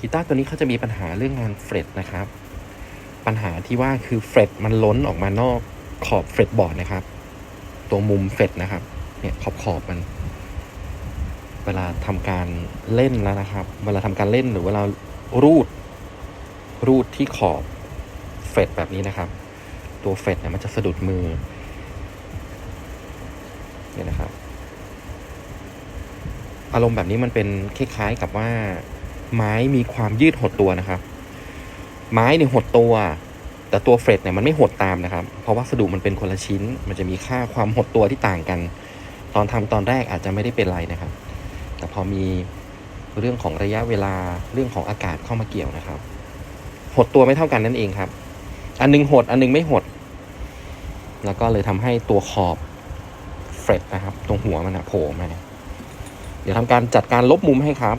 กีตาร์ตัวนี้เขาจะมีปัญหาเรื่องงานเฟรตนะครับ ปัญหาที่ว่าคือเฟรตมันล้นออกมานอกขอบเฟรตบอร์ดนะครับ ตัวมุมเฟรตนะครับ เนี่ยขอบขอบมัน เวลาทำการเล่นแล้วนะครับ เวลาทำการเล่นหรือเวลารูด รูดที่ขอบเฟรตแบบนี้นะครับ ตัวเฟรตเนี่ยมันจะสะดุดมือเนี่ยนะครับ อารมณ์แบบนี้มันเป็นคล้ายๆกับว่า ไม้มีความยืดหดตัวนะครับ ไม้เนี่ยหดตัว แต่ตัวเฟรตเนี่ยมันไม่หดตามนะครับ เพราะวัสดุมันเป็นคนละชิ้น มันจะมีค่าความหดตัวที่ต่างกัน ตอนทำตอนแรกอาจจะไม่ได้เป็นไรนะครับ แต่พอมีเรื่องของระยะเวลาเรื่องของอากาศเข้ามาเกี่ยวนะครับ หดตัวไม่เท่ากันนั่นเองครับ อันนึงหดอันนึงไม่หด แล้วก็เลยทำให้ตัวขอบเฟรตนะครับ ตรงหัวมันอะโผล่มาเดี๋ยวทำการจัดการลบมุมให้ครับ